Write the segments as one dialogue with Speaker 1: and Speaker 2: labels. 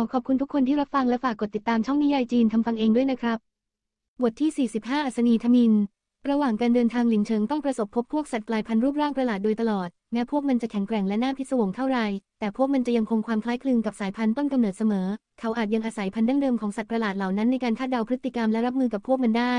Speaker 1: อขอบคุณทุกคนที่รับฟังและฝากกดติดตามช่องนิยายจีนทำฟังเองด้วยนะครับ บทที่ 45 อัศนีทมิน ระหว่างการเดินทางหลินเฉิงต้องประสบพบพวกสัตว์กลายพันธุ์รูปร่างประหลาดโดยตลอด แม้พวกมันจะแข็งแกร่งและน่าพิศวงเท่าไร แต่พวกมันจะยังคงความคล้ายคลึงกับสายพันธุ์ต้นกำเนิดเสมอ เขาอาจยังอาศัยพันธุ์ดั้งเดิมของสัตว์ประหลาดเหล่านั้นในการคาดเดาพฤติกรรมและรับมือกับพวกมันได้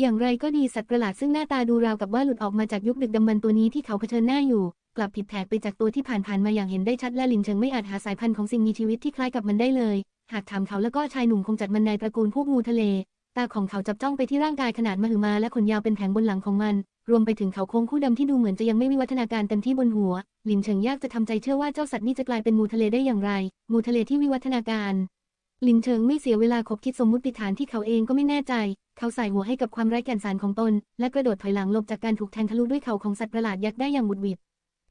Speaker 1: อย่างไรก็ดีสัตว์ประหลาดซึ่งหน้าตาดูราวกับว่าหลุดออกมาจากยุคดึกดำบรรพ์ตัวนี้ที่เขาเผชิญหน้าอยู่ กลับผิดแผกไปจากตัวที่ผ่านๆมาอย่างเห็นได้ชัดและลินเฉิงไม่อาจหาสายพันธุ์ของสิ่งมีชีวิตที่คล้ายกับมันได้เลย หากถามเขาแล้วก็ชายหนุ่มคงจัดมันในตระกูลพวกงูทะเล ตาของเขาจับจ้องไปที่ร่างกายขนาดมหึมาและขนยาวเป็นแผงบนหลังของมัน รวมไปถึงเขาโค้งคู่ดำที่ดูเหมือนจะยังไม่มีวัฒนาการเต็มที่บนหัวหลินเฉิงยากจะทำใจเชื่อว่าเจ้าสัตว์นี่จะกลายเป็นงูทะเลได้อย่างไร งูทะเลที่วิวัฒนาการหลินเฉิงไม่เสียเวลาคบคิดสมมุติฐานที่เขาเองก็ไม่แน่ใจ เขาใส่หัวให้กับความไร้แก่นสารของตน และกระโดดถอยหลังหลบจากการถูกแทงทะลุด้วยเขาของสัตว์ประหลาดยักษ์ได้อย่างบุดหวิด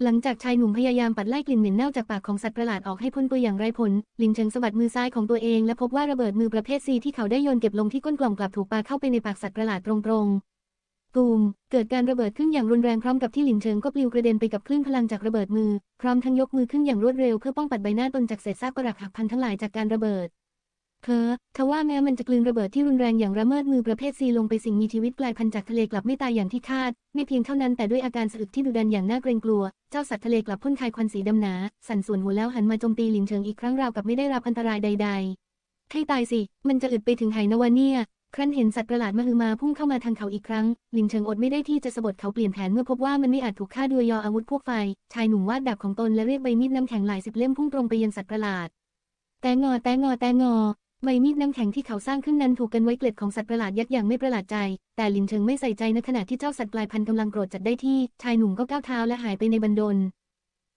Speaker 1: หลังจากชายหนุ่มพยายามปัดไล่กลิ่นเหม็นเน่าจากปากของสัตว์ประหลาดออกให้พ้นตัวอย่างไร้ผลหลินเฉิงสะบัดมือซ้ายของตัวเองและพบว่าระเบิดมือประเภทซีที่เขาได้โยนเก็บลงที่ก้นกล่องกลับถูกปาเข้าไปในปากสัตว์ประหลาดตรงๆตูม เกิดการระเบิดขึ้นอย่างรุนแรงพร้อมกับที่หลินเฉิงก็ปลิวกระเด็นไปกับคลื่นพลังจากระเบิดมือ พร้อมทั้งยกมือขึ้นอย่างรวดเร็วเพื่อป้องปัดใบหน้าตนจากเศษซากปรักหักพันทั้งหลายจากการระเบิด เพอทว่าแม้มันจะกลืนระเบิดที่รุนแรงอย่างระเมิดมือประเภทซีลงไปสิ่งมีชีวิตกลายพันธุ์จากทะเลกลับไม่ตายอย่างที่คาด ไม่เพียงเท่านั้นแต่ด้วยอาการสะอึกที่ดุดันอย่างน่าเกรงกลัว เจ้าสัตว์ทะเลกลับพ่นคายควันสีดำหนา สั่นส่วนหัวแล้วหันมาโจมตีหลินเฉิงอีกครั้งราวกับไม่ได้รับอันตรายใด ๆ ให้ตายสิ มันจะอึดไปถึงไหนวะเนี่ย ครั้นเห็นสัตว์ประหลาดมหึมาพุ่งเข้ามาทางเขาอีกครั้ง หลินเฉิงอดไม่ได้ที่จะสะบัดเขาเปลี่ยนแผนเมื่อพบว่ามันไม่อาจถูกฆ่าด้วยยออาวุธพวกไฟ ชายหนุ่มวาดดาบของตนและเรียกใบมีดน้ำแข็งหลายสิบเล่มพุ่งตรงไปยังสัตว์ประหลาด แต่งอแต่งอแต่งอ ใบมีดน้ำแข็งที่เขาสร้างขึ้นนั้นถูกกันไว้เกล็ดของสัตว์ประหลาดยักษ์อย่างไม่ประหลาดใจ แต่ลินเชิงไม่ใส่ใจในขณะที่เจ้าสัตว์กลายพันธุ์กำลังโกรธจัดได้ที่ ชายหนุ่มก็ก้าวเท้าและหายไปในบันดล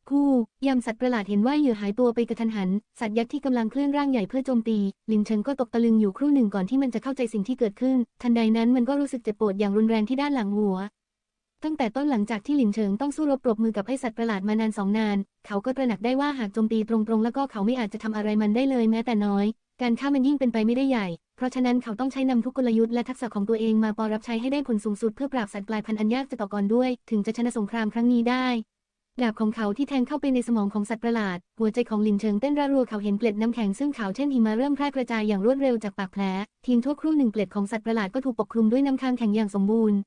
Speaker 1: คู่ยามสัตว์ประหลาดเห็นว่าเหยื่อหายตัวไปกระทันหัน สัตว์ยักษ์ที่กำลังเคลื่อนร่างใหญ่เพื่อโจมตี ลินเชิงก็ตกตะลึงอยู่ครู่หนึ่งก่อนที่มันจะเข้าใจสิ่งที่เกิดขึ้น ทันใดนั้นมันก็รู้สึกเจ็บปวดอย่างรุนแรงที่ด้านหลังหัว ตั้งแต่ต้นหลังจากที่หลินเฉิงต้องสู้รบปรบมือกับไอสัตว์ประหลาดมานานสองนาน เขาก็ตระหนักได้ว่าหากโจมตีตรงๆ แล้วก็เขาไม่อาจจะทำอะไรมันได้เลยแม้แต่น้อย การฆ่ามันยิ่งเป็นไปไม่ได้ใหญ่ เพราะฉะนั้นเขาต้องใช้นำทุกกลยุทธ์และทักษะของตัวเองมาปอรับใช้ให้ได้ผลสูงสุดเพื่อปราบสัตว์กลายพันธุ์อันยากจะต่อกรด้วย ถึงจะชนะสงครามครั้งนี้ได้ดาบของเขาที่แทงเข้าไปในสมองของสัตว์ประหลาด หัวใจของหลินเชิงเต้นระรัวเขาเห็นเกล็ดน้ำแข็งซึ่งขาวเช่นหิมะเริ่มแพร่กระจายอย่างรวดเร็วจากปากแผลเพียงชั่วครู่หนึ่งเกล็ดของสัตว์ประหลาดก็ถูกปกคลุมด้วยน้ำค้างแข็งอย่างสมบูรณ์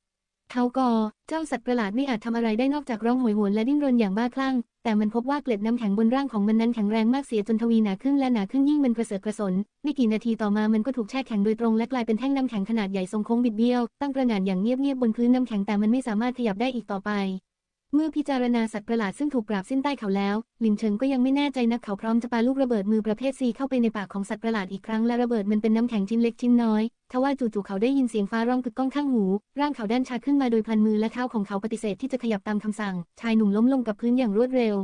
Speaker 1: เขากอ เจ้าสัตว์ประหลาดไม่อาจทำอะไรได้นอกจากร้องโหยหวนและดิ้นรนอย่างบ้าคลั่ง แต่มันพบว่าเกล็ดน้ำแข็งบนร่างของมันนั้นแข็งแรงมากเสียจนทวีหนาขึ้นและหนาขึ้นยิ่งมันกระเสือกกระสน ไม่กี่นาทีต่อมามันก็ถูกแช่แข็งโดยตรงและกลายเป็นแท่งน้ำแข็งขนาดใหญ่ทรงโค้งบิดเบี้ยว ตั้งประหงานอย่างเงียบๆบนพื้นน้ำแข็งแต่มันไม่สามารถขยับได้อีกต่อไป เมื่อพิจารณาสัตว์ประหลาดซึ่งถูกปราบสิ้นใต้เขาแล้ว ลินเฉิงก็ยังไม่แน่ใจนักเขาพร้อมจะปาลูกระเบิดมือประเภทซีเข้าไปในปากของสัตว์ประหลาดอีกครั้งและระเบิดมันเป็นน้ำแข็งชิ้นเล็กชิ้นน้อยทว่าจู่ๆเขาได้ยินเสียงฟ้าร้องกึกก้องข้างหู ร่างเขาด้านชาขึ้นมาโดยพลันมือและเท้าของเขาปฏิเสธที่จะขยับตามคำสั่ง ชายหนุ่มล้มลงกับพื้นอย่างรวดเร็ว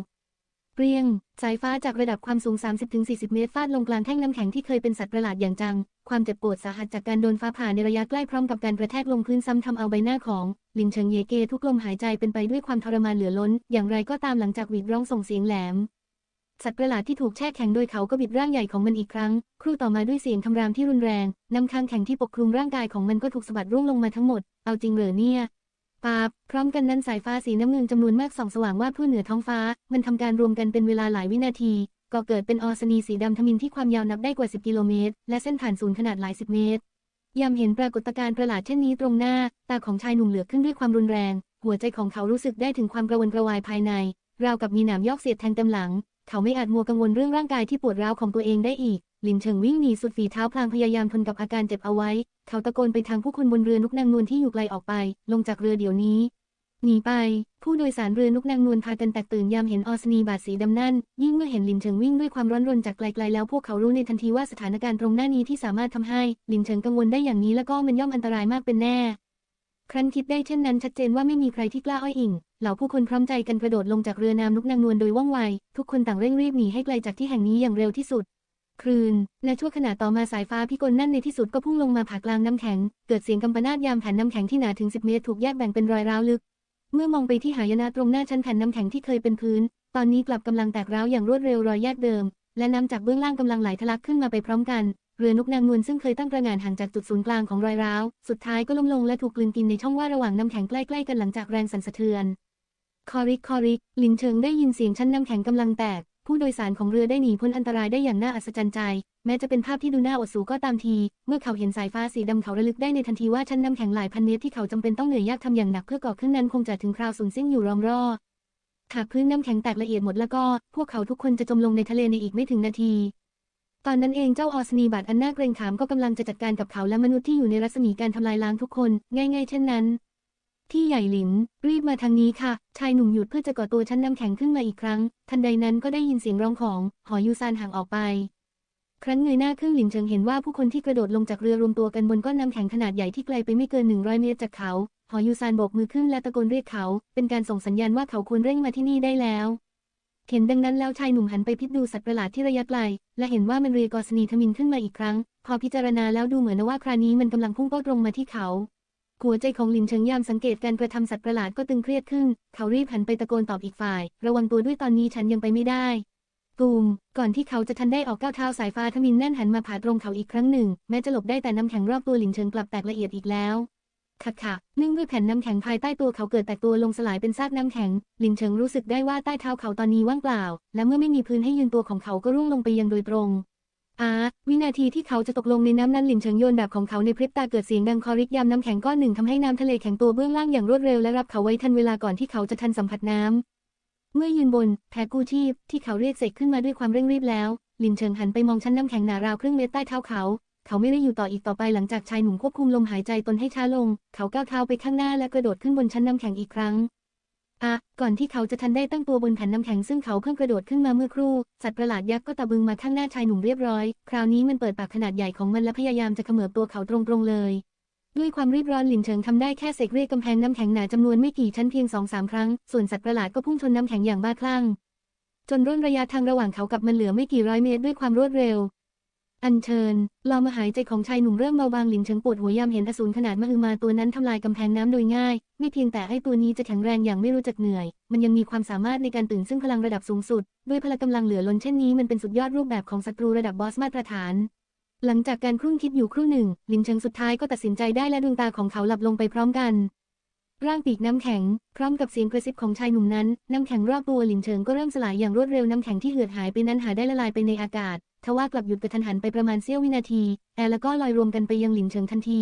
Speaker 1: เปรี้ยง สายฟ้าจากระดับความสูง 30-40 เมตรฟาดลงกลางแท่งน้ำแข็งที่เคยเป็นสัตว์ประหลาดอย่างจัง ความเจ็บปวดสาหัสจากการโดนฟ้าผ่าในระยะใกล้พร้อมกับการกระแทกลงพื้นซ้ำทำเอาใบหน้าของ ลินเฉิงเยเกทุกลมหายใจเป็นไปด้วยความทรมานเหลือล้น อย่างไรก็ตามหลังจากหวีดร้องส่งเสียงแหลมสัตว์ประหลาดที่ถูกแช่แข็งโดยเขาก็บิดร่างใหญ่ของมันอีกครั้ง ครู่ต่อมาด้วยเสียงคำรามที่รุนแรง น้ำค้างแข็งที่ปกคลุมร่างกายของมันก็ถูกสะบัดร่วงลงมาทั้งหมด เอาจริงเหรอเนี่ย ปาบพร้อมกันนั้นสายฟ้าสีน้ำเงินจำนวนมากส่องสว่างวาบทั่วเหนือท้องฟ้า มันทำการรวมกันเป็นเวลาหลายวินาทีก็เกิดเป็นออสนีสีดำทมินที่ความยาวนับได้กว่า 10 กิโลเมตร และเส้นผ่านศูนย์ขนาดหลายสิบเมตร ยามเห็นปรากฏการณ์ประหลาดเช่นนี้ตรงหน้า ตาของชายหนุ่มเหลือกขึ้นด้วยความรุนแรง หัวใจของเขารู้สึกได้ถึงความกระวนกระวายภายใน ราวกับมีหนามยอกเสียดแทงเต็มหลัง เขาไม่อาจมัวกังวลเรื่องร่างกายที่ปวดร้าวของตัวเองได้อีก ลินเฉิงวิ่งหนีสุดฝีเท้าพลางพยายามทนกับอาการเจ็บเอาไว้ เขาตะโกนไปทางผู้คนบนเรือนุกนางนวลที่อยู่ไกลออกไป ลงจากเรือเดี๋ยวนี้ หนีไป ผู้โดยสารเรือนุกนางนวลพากันแตกตื่นยามเห็นออสนีบาดสีดำนั่น ยิ่งเมื่อเห็นลินเฉิงวิ่งด้วยความร้อนรนจากไกลๆแล้วพวกเขารู้ในทันทีว่าสถานการณ์ตรงหน้านี้ที่สามารถทำให้ลินเฉิงกังวลได้อย่างนี้แล้วก็มันย่อมอันตรายมากเป็นแน่ ครั้นคิดได้เช่นนั้นชัดเจนว่าไม่มีใครที่กล้าอ้อยอิงเหล่าผู้คนพร้อมใจกันกระโดดลงจากเรือนามนุกนางนวลโดยว่องไว ทุกคนต่างเร่งรีบหนีให้ไกลจากที่แห่งนี้อย่างเร็วที่สุด ครืนและชั่วขณะต่อมาสายฟ้าพิกลนั่นในที่สุดก็พุ่งลงมาผ่ากลางน้ำแข็ง เกิดเสียงกำปนาตยามแผ่นน้ำแข็งที่หนาถึง 10 เมตรถูกแยกแบ่งเป็นรอยร้าวลึก เมื่อมองไปที่หายนะตรงหน้าชั้นแผ่นน้ำแข็งที่เคยเป็นพื้น ตอนนี้กลับกำลังแตกร้าวอย่างรวดเร็วรอยแยกเดิม และน้ำจากเบื้องล่างกำลังไหลทะลักขึ้นมาไปพร้อมกัน เรือนกนางนวลซึ่งเคยตั้งประงานห่างจากจุดศูนย์กลางของรอยร้าว สุดท้ายก็ล้มลงและถูกกลืนกินในช่องว่างระหว่างน้ำแข็งใกล้ๆกันหลังจากแรงสั่นสะเทือน คอริกคอริกลินเชิงได้ยินเสียงชั้นน้ำแข็งกำลังแตก ผู้โดยสารของเรือได้หนีพ้นอันตรายได้อย่างน่าอัศจรรย์ใจ แม้จะเป็นภาพที่ดูน่าอดสูก็ตามที เมื่อเขาเห็นสายฟ้าสีดำเขาระลึกได้ในทันทีว่าชั้นน้ำแข็งหลายพันเมตรที่เขาจำเป็นต้องเหนื่อยยากทำอย่างหนักเพื่อก่อขึ้นนั้นคงจะถึงคราวสูญสิ้นอยู่รอมรอหากพื้นน้ำแข็งแตกละเอียดหมดแล้วก็ พวกเขาทุกคนจะจมลงในทะเลในอีกไม่ถึงนาที ตอนนั้นเองเจ้าออสนีบาดอันน่าเกรงขามก็กำลังจะจัดการกับเขาและมนุษย์ที่อยู่ในรัศมีการทำลายล้างทุกคน ง่าย ๆ เช่นนั้น ที่ใหญ่หลิน รีบมาทางนี้ค่ะ ชายหนุ่มหยุดเพื่อจะก่อตัวชั้นน้ำแข็งขึ้นมาอีกครั้ง ทันใดนั้นก็ได้ยินเสียงร้องของ หอยูซานห่างออกไป ครั้นเงยหน้าขึ้นหลินเฉิงเห็นว่าผู้คนที่กระโดดลงจากเรือรวมตัวกันบนก้อนน้ำแข็งขนาดใหญ่ที่ไกลไปไม่เกิน 100 เมตรจากเขา หอยูซานโบกมือขึ้นและตะโกนเรียกเขา เป็นการส่งสัญญาณว่าเขาควรเร่งมาที่นี่ได้แล้วเห็นดังนั้นแล้วชายหนุ่มหันไปพิจดูสัตว์ประหลาดที่ระยะไกล และเห็นว่ามันเรียกอสนีทมินขึ้นมาอีกครั้ง พอพิจารณาแล้วดูเหมือนว่าครานี้มันกำลังพุ่งเป้าตรงมาที่เขา หัวใจของลินเฉิงยามสังเกตการกระทำสัตว์ประหลาดก็ตึงเครียดขึ้น เขารีบหันไปตะโกนตอบอีกฝ่าย ระวังตัวด้วยตอนนี้ฉันยังไปไม่ได้ตูมก่อนที่เขาจะทันได้ออกก้าวเท้าสายฟ้าทมินแน่นหันมาผ่าตรงเขาอีกครั้งหนึ่ง แม้จะหลบได้แต่น้ำแข็งรอบตัวหลินเฉิงกลับแตกละเอียดอีกแล้วค่ะค่ะเนื่องด้วยแผ่นน้ำแข็งภายใต้ตัวเขาเกิดแตกตัวลงสลายเป็นซากน้ำแข็งหลินเฉิงรู้สึกได้ว่าใต้เท้าเขาตอนนี้ว่างเปล่า และเมื่อไม่มีพื้นให้ยืนตัวของเขาก็ร่วงลงไปยังโดยตรง อาวินาทีที่เขาจะตกลงในน้ำนั้นหลินเฉิงโยนดาบของเขาในพริบตาเกิดเสียงดังคอริกยามน้ำแข็งก้อนหนึ่งทำให้น้ำทะเลแข็งตัวเบื้องล่างอย่างรวดเร็วและรับเขาไว้ทันเวลาก่อนที่เขาจะทันสัมผัสน้ำ เมื่อยืนบนแพกู้ชีพที่เขาเรียกเสกขึ้นมาด้วยความเร่งรีบแล้ว หลินเฉิงหันไปมองชั้นน้ำแข็งหนาราวครึ่งเมตรใต้เท้าเขา เขาไม่ได้อยู่ต่ออีกต่อไปหลังจากชายหนุ่มควบคุมลมหายใจตนให้ช้าลง เขาก้าวเท้าไปข้างหน้าและกระโดดขึ้นบนชั้นน้ำแข็งอีกครั้ง อะก่อนที่เขาจะทันได้ตั้งตัวบนแผ่นน้ำแข็งซึ่งเขาเพิ่งกระโดดขึ้นมาเมื่อครู่ สัตว์ประหลาดยักษ์ก็ตะบึงมาข้างหน้าชายหนุ่มเรียบร้อย คราวนี้มันเปิดปากขนาดใหญ่ของมันและพยายามจะเขมือบตัวเขาตรงๆเลย ด้วยความรีบร้อนหลินเฉิงทำได้แค่เสกเรียกกำแพงน้ำแข็งหนาจำนวนไม่กี่ชั้นเพียงสองสามครั้ง ส่วนสัตว์ประหลาดก็พุ่งชนน้ำแข็งอย่างบ้าคลั่ง จนร่นระยะทางระหว่างเขากับมันเหลือไม่กี่ร้อยเมตรด้วยความรวดเร็ว อัญเชิญลมหายใจของชายหนุ่มเริ่มเบาบางหลินเฉิงปวดหัวยามเห็นอสูรขนาดมหึมาตัวนั้นทำลายกำแพงน้ำโดยง่าย ไม่เพียงแต่ให้ตัวนี้จะแข็งแรงอย่างไม่รู้จักเหนื่อย มันยังมีความสามารถในการตื่นซึ่งพลังระดับสูงสุด ด้วยพละกำลังเหลือล้นเช่นนี้มันเป็นสุดยอดรูปแบบของศัตรูระดับบอสมาตรฐาน หลังจากการครุ่นคิดอยู่ครู่หนึ่งหลินเฉิงสุดท้ายก็ตัดสินใจได้และดวงตาของเขาหลับลงไปพร้อมกัน ร่างปีกน้ำแข็ง พร้อมกับเสียงกระซิบของชายหนุ่มนั้นน้ำแข็งรอบตัวหลินเฉิงก็เริ่มสลายอย่างรวดเร็วน้ำแข็งที่เหือดหายไปนั้นหายได้ละลายไปในอากาศ ทว่ากลับหยุดกระทันหันไปประมาณเสี้ยววินาที แอร์แล้วก็ลอยรวมกันไปยังหลินเฉิงทันที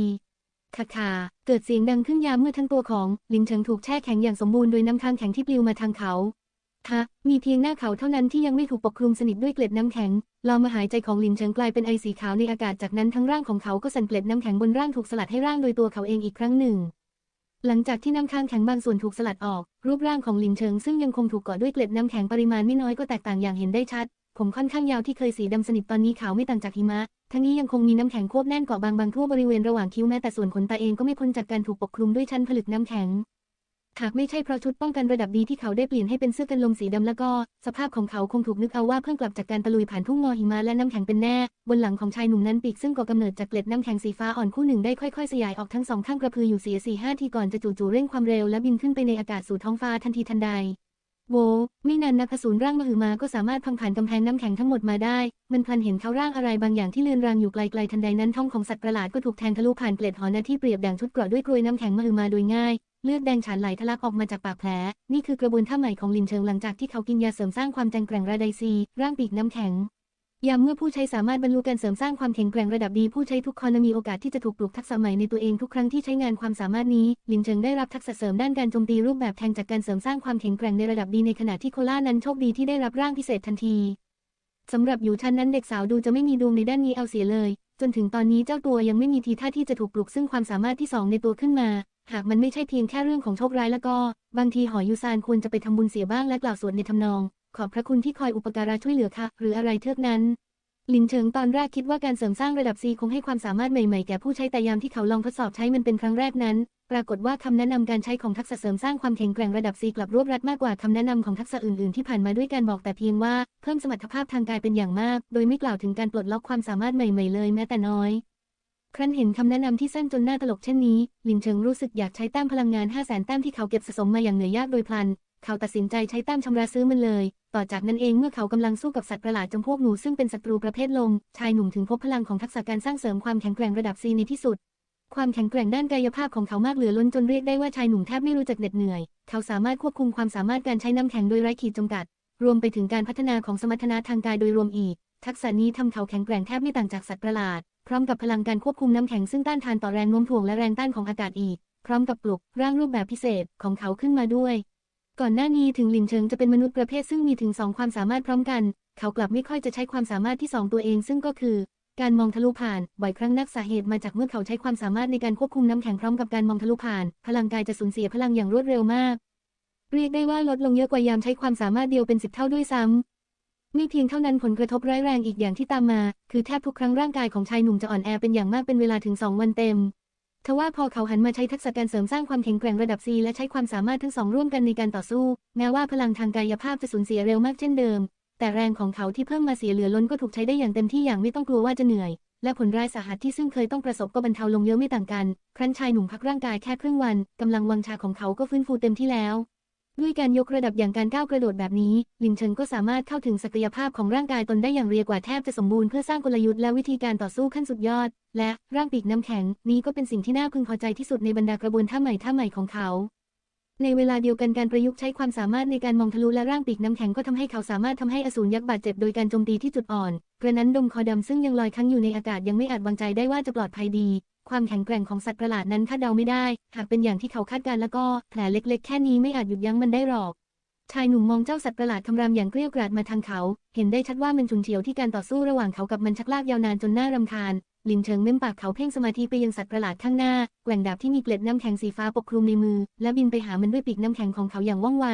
Speaker 1: ค่ะค่ะเกิดเสียงดังขึ้นยามเมื่อทั้งตัวของหลินเฉิงถูกแช่แข็งอย่างสมบูรณ์โดยน้ำค้างแข็งที่ปลิวมาทางเขาฮะมีเพียงหน้าเขาเท่านั้นที่ยังไม่ถูกปกคลุมสนิทด้วยเกล็ดน้ำแข็งลมหายใจของหลินเฉิงกลายเป็นไอสีขาวในอากาศจากนั้นทั้งร่างของเขาก็สั่นเกล็ดน้ำแข็งบนร่างถูกสลัดให้ร่างโดยตัวเขาเองอีกครั้งหนึ่ง หลังจากที่น้ำค้างแข็งบางส่วนถูกสลัดออก รูปร่างของหลินเฉิงซึ่งยังคงถูกเกาะด้วยเกล็ดน้ำแข็งปริมาณไม่น้อยก็แตกต่างอย่างเห็นได้ชัด ผมค่อนข้างยาวที่เคยสีดำสนิทตอนนี้ขาวไม่ต่างจากหิมะ ทั้งนี้ยังคงมีน้ำแข็งควบแน่นเกาะบางๆทั่วบริเวณระหว่างคิ้วแม้แต่ส่วนขนตาเองก็ไม่พ้นจากการถูกปกคลุมด้วยชั้นผลึกน้ำแข็ง หากไม่ใช่เพราะชุดป้องกันระดับดีที่เขาได้เปลี่ยนให้เป็นเสื้อกันลมสีดำแล้วก็ สภาพของเขาคงถูกนึกเอาว่าเพิ่งกลับจากการตะลุยผ่านทุ่งงอหิมะและน้ำแข็งเป็นแน่ บนหลังของชายหนุ่มนั้นปีกซึ่งก่อกำเนิดจากเกล็ดน้ำแข็งสีฟ้าอ่อนคู่หนึ่งได้ค่อยๆสยายออกทั้งสองข้างกระพืออยู่เสียสี่ห้าทีก่อนจะจู่ๆเร่งความเร็วและบินขึ้นไปในอากาศสู่ท้องฟ้าทันทีทันใด โวไม่นานนักอสูรร่างมหึมาก็สามารถพังผ่านกำแพงน้ำแข็งทั้งหมดมาได้ มันพลันเห็นเขาร่างอะไรบางอย่างที่เลือนรางอยู่ไกลๆทันใดนั้นท้องของสัตว์ประหลาดก็ถูกแทงทะลุผ่านเปล็ดหอนาที่เปรียบดังชุดเกราะด้วยกลวยน้ำแข็งมหึมาโดยง่ายเลือดแดงฉานไหลทะลักออกมาจากปากแผล นี่คือกระบวนท่าใหม่ของลินเชิงหลังจากที่เขากินยาเสริมสร้างความแข็งแกร่งระไดซี ร่างปีกน้ำแข็ง ยามเมื่อผู้ใช้สามารถบรรลุการเสริมสร้างความแข็งแกร่งระดับดีผู้ใช้ทุกคนมีโอกาสที่จะถูกปลูกทักษะใหม่ในตัวเองทุกครั้งที่ใช้งานความสามารถนี้ ลินเชิงได้รับทักษะเสริมด้านการโจมตีรูปแบบแทงจากการเสริมสร้างความแข็งแกร่งในระดับดีในขณะที่โคล่านั้นโชคดีที่ได้รับร่างพิเศษทันทีสำหรับอยู่ชั้นนั้นเด็กสาวดูจะไม่มีดวงในด้านนี้เอาเสียเลย จนถึงตอนนี้เจ้าตัวยังไม่มีทีท่าที่จะถูกปลุกซึ่งความสามารถที่สองในตัวขึ้นมา หากมันไม่ใช่เพียงแค่เรื่องของโชคร้ายแล้วก็ บางทีหอยูซานควรจะไปทำบุญเสียบ้างและกล่าวสวดในทำนอง ขอบพระคุณที่คอยอุปการะช่วยเหลือค่ะ หรืออะไรเท่านั้นลินเฉิงตอนแรกคิดว่าการเสริมสร้างระดับ C คงให้ความสามารถใหม่ๆ แก่ผู้ใช้แต่ยามที่เขาลองทดสอบใช้มันเป็นครั้งแรกนั้น ปรากฏว่าคำแนะนำการใช้ของทักษะเสริมสร้างความแข็งแกร่งระดับ C กลับรวบรัดมากกว่าคำแนะนำของทักษะอื่นๆที่ผ่านมาด้วยการบอกแต่เพียงว่าเพิ่มสมรรถภาพทางกายเป็นอย่างมาก โดยไม่กล่าวถึงการปลดล็อกความสามารถใหม่ๆเลยแม้แต่น้อยครั้นเห็นคำแนะนำที่สั้นจนน่าตลกเช่นนี้ลินเฉิงรู้สึกอยากใช้แต้มพลังงาน 5 0 0แสนแต้มที่เขาเก็บสะสมมาอย่างเหนื่อยยากโดยพลัน เขาตัดสินใจใช้แต้มชำระซื้อมันเลย ต่อจากนั้นเองเมื่อเขากำลังสู้กับสัตว์ประหลาดจำพวกหนูซึ่งเป็นศัตรูประเภทลม ชายหนุ่มถึงพบพลังของทักษะการสร้างเสริมความแข็งแกร่งระดับซีในที่สุด ความแข็งแกร่งด้านกายภาพของเขามากเหลือล้นจนเรียกได้ว่าชายหนุ่มแทบไม่รู้จักเหน็ดเหนื่อย เขาสามารถควบคุมความสามารถการใช้น้ำแข็งโดยไร้ขีดจำกัด รวมไปถึงการพัฒนาของสมรรถนะทางกายโดยรวมอีก ทักษะนี้ทำเขาแข็งแกร่งแทบไม่ต่างจากสัตว์ประหลาด พร้อมกับพลังการควบคุมน้ำแข็งซึ่งต้านทานต่อแรงโน้มถ่วงและแรงต้านของอากาศอีก พร้อมกับปลุกร่างรูปแบบพิเศษของเขาขึ้นมาด้วย ก่อนหน้านี้ถึงหลินเชิงจะเป็นมนุษย์ประเภทซึ่งมีถึงสองความสามารถพร้อมกัน เขากลับไม่ค่อยจะใช้ความสามารถที่สองตัวเอง ซึ่งก็คือ การมองทะลุผ่าน บ่อยครั้งนักสาเหตุมาจากเมื่อเขาใช้ความสามารถในการควบคุมน้ำแข็งพร้อมกับการมองทะลุผ่าน พลังกายจะสูญเสียพลังอย่างรวดเร็วมาก เรียกได้ว่าลดลงเยอะกว่ายามใช้ความสามารถเดียวเป็นสิบเท่าด้วยซ้ำไม่เพียงเท่านั้นผลกระทบร้ายแรงอีกอย่างที่ตามมา คือแทบทุกครั้งร่างกายของชายหนุ่มจะอ่อนแอเป็นอย่างมากเป็นเวลาถึงสองวันเต็ม ทว่าพอเขาหันมาใช้ทักษะการเสริมสร้างความแข็งแกร่งระดับ C และใช้ความสามารถทั้งสองร่วมกันในการต่อสู้ แม้ว่าพลังทางกายภาพจะสูญเสียเร็วมากเช่นเดิม แต่แรงของเขาที่เพิ่มมาเสียเหลือล้นก็ถูกใช้ได้อย่างเต็มที่อย่างไม่ต้องกลัวว่าจะเหนื่อย และผลร้ายสาหัสที่ซึ่งเคยต้องประสบก็บรรเทาลงเยอะไม่ต่างกัน ครั้นชายหนุ่มพักร่างกายแค่ครึ่งวันกำลังวังชาของเขาก็ฟื้นฟูเต็มที่แล้ว ด้วยการยกระดับอย่างการก้าวกระโดดแบบนี้ ลินเฉินก็สามารถเข้าถึงศักยภาพของร่างกายตนได้อย่างเรียกว่าแทบจะสมบูรณ์เพื่อสร้างกลยุทธ์และวิธีการต่อสู้ขั้นสุดยอด และร่างปีกน้ำแข็ง นี้ก็เป็นสิ่งที่น่าพึงพอใจที่สุดในบรรดากระบวนท่าใหม่ท่าใหม่ของเขา ในเวลาเดียวกันการประยุกต์ใช้ความสามารถในการมองทะลุและร่างปีกน้ำแข็งก็ทำให้เขาสามารถทำให้อสูรยักษ์บาดเจ็บโดยการโจมตีที่จุดอ่อน กระนั้นดมคอดำซึ่งยังลอยค้างอยู่ในอากาศยังไม่อาจวางใจได้ว่าจะปลอดภัยดี ความแข็งแกร่งของสัตว์ประหลาดนั้นคาดเดาไม่ได้ หากเป็นอย่างที่เขาคาดการณ์แล้วก็แผลเล็ก ๆ แค่นี้ไม่อาจหยุดยั้งมันได้หรอก ชายหนุ่มมองเจ้าสัตว์ประหลาดคำรามอย่างเกลี้ยวกราดมาทางเขา เห็นได้ชัดว่ามันฉุนเฉียวที่การต่อสู้ระหว่างเขากับมันชักลากยาวนานจนน่ารำคาญลินเฉิงเม้มปากเขาเพ่งสมาธิไปยังสัตว์ประหลาดข้างหน้าแกว่งดาบที่มีเกล็ดน้ำแข็งสีฟ้าปกคลุมในมือ และบินไปหามันด้วยปีกน้ำแข็งของเขาอย่างว่องไว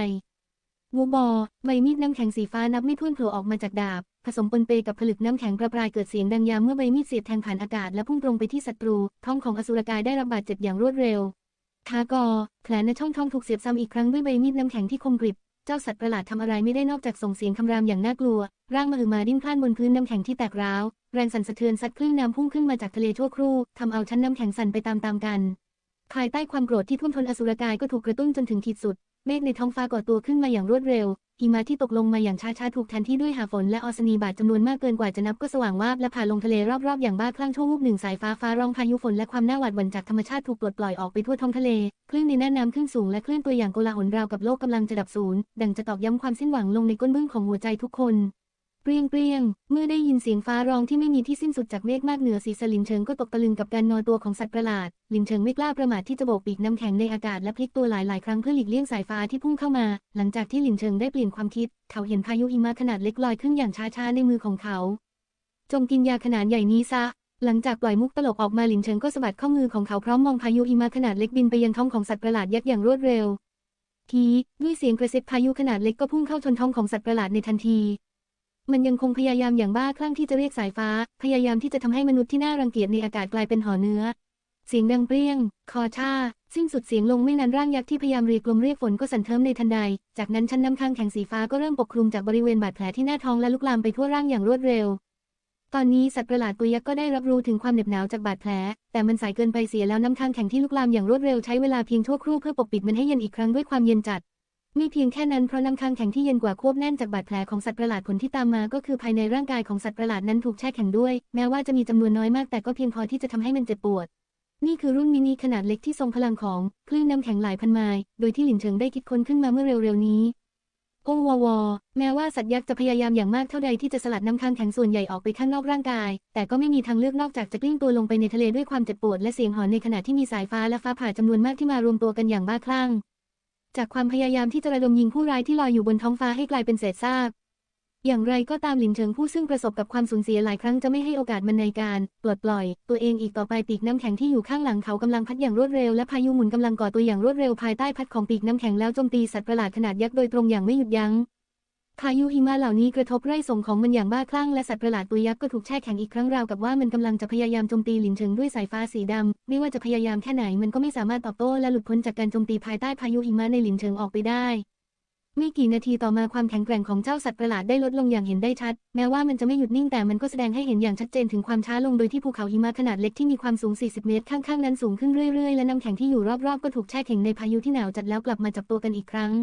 Speaker 1: วูบอใบมีดน้ำแข็งสีฟ้านับไม่ถ้วนโผล่ออกมาจากดาบ ผสมปนเปกับผลึกน้ำแข็งประปรายเกิดเสียงดังยามเมื่อใบมีดเสียบแทงผ่านอากาศและพุ่งตรงไปที่ศัตรู ท้องของอสุรกายได้รับบาดเจ็บอย่างรวดเร็วทากอแผลในช่องท้องถูกเสียบซ้ำอีกครั้งด้วยใบมีดน้ำแข็งที่คมกริบ เจ้าสัตว์ประหลาดทำอะไรไม่ได้นอกจากส่งเสียงคำรามอย่างน่ากลัว ร่างมหึมาดิ้นพล่านบนพื้นน้ำแข็งที่แตกร้าว แรงสั่นสะเทือนซัดคลื่นน้ำพุ่งขึ้นมาจากทะเลชั่วครู่ทำเอาชั้นน้ำแข็งสั่นไปตามๆกันภายใต้ความโกรธที่ท่วมทนอสุรกายก็ถูกกระตุ้นจนถึงขีดสุด เมฆในท้องฟ้าก่อตัวขึ้นมาอย่างรวดเร็ว หิมะที่ตกลงมาอย่างช้าๆ ถูกแทนที่ด้วยหาฝนและออสนีบาดจำนวนมากเกินกว่าจะนับก็สว่างวาบและผ่าลงทะเลรอบๆ อย่างบ้าคลั่งชั่ววูบหนึ่งสายฟ้าฟ้าร้องพายุฝนและความน่าหวาดหวั่นจากธรรมชาติถูกปลดปล่อยออกไปทั่วท้องทะเล คลื่นในแน่น้ำขึ้นสูงและคลื่นตัวอย่างโกลาหลราวกับโลกกำลังจะดับสูญดังจะตอกย้ำความสิ้นหวังลงในก้นบึ้งของหัวใจทุกคน เปรียงเปรียง เมื่อได้ยินเสียงฟ้าร้องที่ไม่มีที่สิ้นสุดจากเมฆมากเหนือศีรษะลินเฉิงก็ตกตะลึงกับการงอนตัวของสัตว์ประหลาด ลินเฉิงไม่กล้าประมาทที่จะโบกปีกน้ำแข็งในอากาศและพลิกตัวหลายๆ ครั้งเพื่อหลีกเลี่ยงสายฟ้าที่พุ่งเข้ามา หลังจากที่ลินเฉิงได้เปลี่ยนความคิด เขาเห็นพายุหิมะขนาดเล็กลอยขึ้นอย่างช้าๆในมือของเขา จงกินยาขนาดใหญ่นี้ซะหลังจากปล่อยมุกตลกออกมาหลินเฉิงก็สะบัดข้อมือของเขาพร้อมมองพายุหิมะขนาดเล็กบินไปยังท้องของสัตว์ประหลาดยักษ์อย่างรวดเร็ว ที ด้วยเสียงกระซิบพายุขนาดเล็กก็พุ่งเข้าชนท้องของสัตว์ประหลาดในทันที มันยังคงพยายามอย่างบ้าคลั่งที่จะเรียกสายฟ้า พยายามที่จะทำให้มนุษย์ที่น่ารังเกียจในอากาศกลายเป็นห่อเนื้อ เสียงดังเปรี้ยง คอชาสิ้นสุดเสียงลงไม่นานร่างยักษ์ที่พยายามเรียกลมเรียกฝนก็สั่นเทิมในทันใด จากนั้นชั้นน้ำค้างแข็งสีฟ้าก็เริ่มปกคลุมจากบริเวณบาดแผลที่หน้าท้องและลุกลามไปทั่วร่างอย่างรวดเร็ว ตอนนี้สัตว์ประหลาดตัวยักษ์ก็ได้รับรู้ถึงความเหน็บหนาวจากบาดแผล แต่มันสายเกินไปเสียแล้วน้ำค้างแข็งที่ลุกลามอย่างรวดเร็วใช้เวลาเพียงชั่วครู่เพื่อปกปิดมันให้เย็นอีกครั้งด้วยความเย็นจัด ไม่เพียงแค่นั้นเพราะน้ำค้างแข็งที่เย็นกว่าควบแน่นจากบาดแผลของสัตว์ประหลาดผลที่ตามมา ก็คือภายในร่างกายของสัตว์ประหลาดนั้นถูกแช่แข็งด้วย แม้ว่าจะมีจำนวนน้อยมากแต่ก็เพียงพอที่จะทำให้มันเจ็บปวด นี่คือรุ่นมินิขนาดเล็กที่ทรงพลังของคลื่นน้ำแข็งหลายพันไมล์โดยที่หลินเฉิงได้คิดค้นขึ้นมาเมื่อเร็วๆนี้โอววอแม้ว่าสัตว์ยักษ์จะพยายามอย่างมากเท่าใดที่จะสลัดน้ำค้างแข็งส่วนใหญ่ออกไปข้างนอกร่างกาย แต่ก็ไม่มีทางเลือกนอกจากจะกลิ้งตัวลงไปในทะเลด้วยความเจ็บปวดและเสียงหอนในขณะที่มีสายฟ้าและฟ้าผ่าจำนวนมากที่มารวมตัวกันอย่างบ้าคลั่ง จากความพยายามที่จะระดมยิงผู้ร้ายที่ลอยอยู่บนท้องฟ้าให้กลายเป็นเศษซาก อย่างไรก็ตามหลินเฉิงผู้ซึ่งประสบกับความสูญเสียหลายครั้งจะไม่ให้โอกาสมันในการปลดปล่อย ตัวเองอีกต่อไปปีกน้ำแข็งที่อยู่ข้างหลังเขากำลังพัดอย่างรวดเร็วและพายุหมุนกำลังก่อตัวอย่างรวดเร็วภายใต้พัดของปีกน้ำแข็งแล้วโจมตีสัตว์ประหลาดขนาดยักษ์โดยตรงอย่างไม่หยุดยั้ง พายุหิมะเหล่านี้กระทบไร่ส่งของมันอย่างบ้าคลั่งและสัตว์ประหลาดตัวยักษ์ก็ถูกแช่แข็งอีกครั้งราวกับว่ามันกำลังจะพยายามโจมตีหลินเฉิงด้วยสายฟ้าสีดำ ไม่ว่าจะพยายามแค่ไหนมันก็ไม่สามารถตอบโต้และหลุดพ้นจากการโจมตีภายใต้พายุหิมะในหลินเฉิงออกไปได้ไม่กี่นาทีต่อมาความแข็งแกร่งของเจ้าสัตว์ประหลาดได้ลดลงอย่างเห็นได้ชัด แม้ว่ามันจะไม่หยุดนิ่งแต่มันก็แสดงให้เห็นอย่างชัดเจนถึงความช้าลงโดยที่ภูเขาหิมะขนาดเล็กที่มีความสูง 40 เมตร ข้างๆ นั้นสูงขึ้นเรื่อยๆ และน้ำแข็งที่อยู่รอบๆ ก็ถูกแช่แข็งในพายุที่หนาวจัดแล้วกลับมาจับตัวกันอีกครั้ง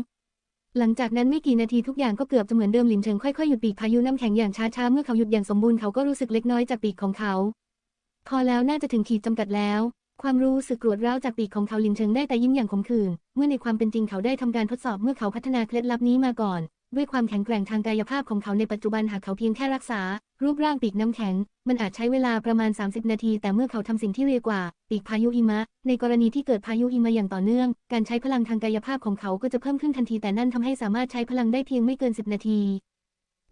Speaker 1: หลังจากนั้นไม่กี่นาทีทุกอย่างก็เกือบจะเหมือนเดิมหลินเฉิงค่อยๆหยุดปีกพายุน้ำแข็งอย่างช้าๆ เมื่อเขาหยุดอย่างสมบูรณ์เขาก็รู้สึกเล็กน้อยจากปีกของเขา พอแล้วน่าจะถึงขีดจำกัดแล้ว ความรู้สึกกรวดร้าวจากปีกของเขาหลินเฉิงได้แต่ยิ้มอย่างขมขื่นเมื่อในความเป็นจริงเขาได้ทำการทดสอบเมื่อเขาพัฒนาเคล็ดลับนี้มาก่อน ด้วยความแข็งแกร่งทางกายภาพของเขาในปัจจุบันหากเขาเพียงแค่รักษา รูปร่างปีกน้ำแข็ง มันอาจใช้เวลาประมาณ 30 นาที แต่เมื่อเขาทำสิ่งที่เร็วกว่า ปีกพายุหิมะ ในกรณีที่เกิดพายุหิมะอย่างต่อเนื่อง การใช้พลังทางกายภาพของเขาก็จะเพิ่มขึ้นทันทีแต่นั่นทำให้สามารถใช้พลังได้เพียงไม่เกิน 10 นาที